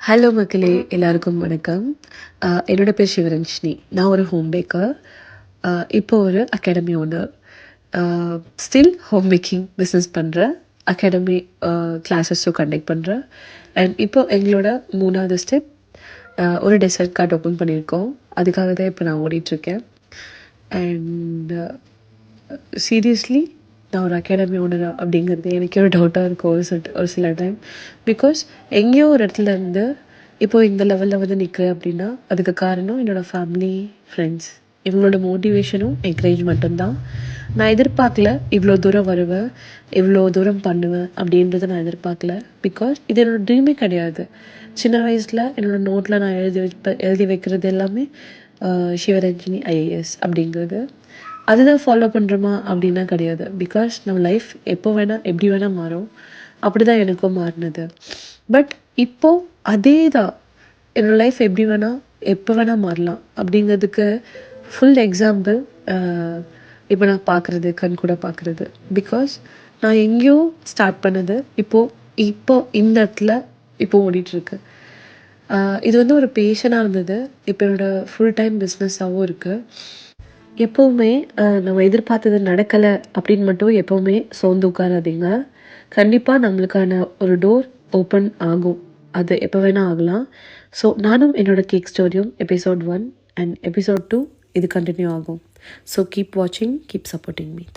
Hello மக்களே. எல்லாருக்கும் வணக்கம். என்னோட பேர் சிவரஞ்சினி. நான் ஒரு ஹோம் பேக்கர் இப்போ ஒரு academy owner still home making business பண்ணுறேன் அகாடமி கிளாஸஸும் கண்டக்ட் பண்ணுறேன் அண்ட் இப்போ எங்களோட மூணாவது ஸ்டெப் ஒரு டெசர்ட் கார்ட் ஓப்பன் பண்ணியிருக்கோம். அதுக்காக தான் இப்போ நான் ஓடிட்டுருக்கேன் அண்ட் சீரியஸ்லி நான் ஒரு அகாடமி ஓனர் அப்படிங்கிறது எனக்கே ஒரு டவுட்டாக இருக்கும் ஒரு சில ஒரு சில டைம் பிகாஸ் எங்கேயோ ஒரு இடத்துல இருந்து இப்போது இந்த லெவலில் வந்து நிற்கிறேன் அப்படின்னா அதுக்கு காரணம் என்னோடய ஃபேமிலி ஃப்ரெண்ட்ஸ் இவங்களோட மோட்டிவேஷனும் என்கரேஜ்மெண்ட்டும் தான் நான் எதிர்பார்க்கல இவ்வளோ தூரம் வருவேன் இவ்வளோ தூரம் பண்ணுவேன் அப்படின்றத நான் எதிர்பார்க்கல. பிகாஸ் இது என்னோடய ட்ரீமே கிடையாது. சின்ன வயசில் என்னோடய நோட்டில் நான் எழுதி வைப்பேன் எழுதி வைக்கிறது எல்லாமே சிவரஞ்சனி சிவரஞ்சினி ஐஏஎஸ் அப்படிங்கிறது. அதுதான் ஃபாலோ பண்ணுறோமா அப்படின்னா கிடையாது. பிகாஸ் நம்ம லைஃப் எப்போ வேணால் எப்படி வேணால் மாறும். அப்படி தான் எனக்கும் மாறினது. பட் இப்போது அதே தான் என்னோடய லைஃப் எப்படி வேணால் எப்போ வேணால் மாறலாம். அப்படிங்கிறதுக்கு ஃபுல் எக்ஸாம்பிள் இப்போ நான் பார்க்குறது கண் கூட பார்க்குறது. பிகாஸ் நான் எங்கேயோ ஸ்டார்ட் பண்ணது இப்போது இப்போ இந்த இடத்துல இப்போ ஓடிட்டுருக்கு. இது வந்து ஒரு பேஷனாக இருந்தது. இப்போ என்னோடய ஃபுல் டைம் பிஸ்னஸாகவும் இருக்குது எப்போவுமே நம்ம எதிர்பார்த்தது நடக்கலை அப்படின்னு மட்டும் எப்போவுமே சோர்ந்து உட்காராதீங்க. கண்டிப்பாக நம்மளுக்கான ஒரு டோர் ஓப்பன் ஆகும். அது எப்போ வேணால் ஆகலாம். ஸோ நானும் என்னோட cake ஸ்டோரியும் episode one and episode two இது கண்டினியூ ஆகும். ஸோ கீப் வாட்சிங் கீப் சப்போர்ட்டிங் மீ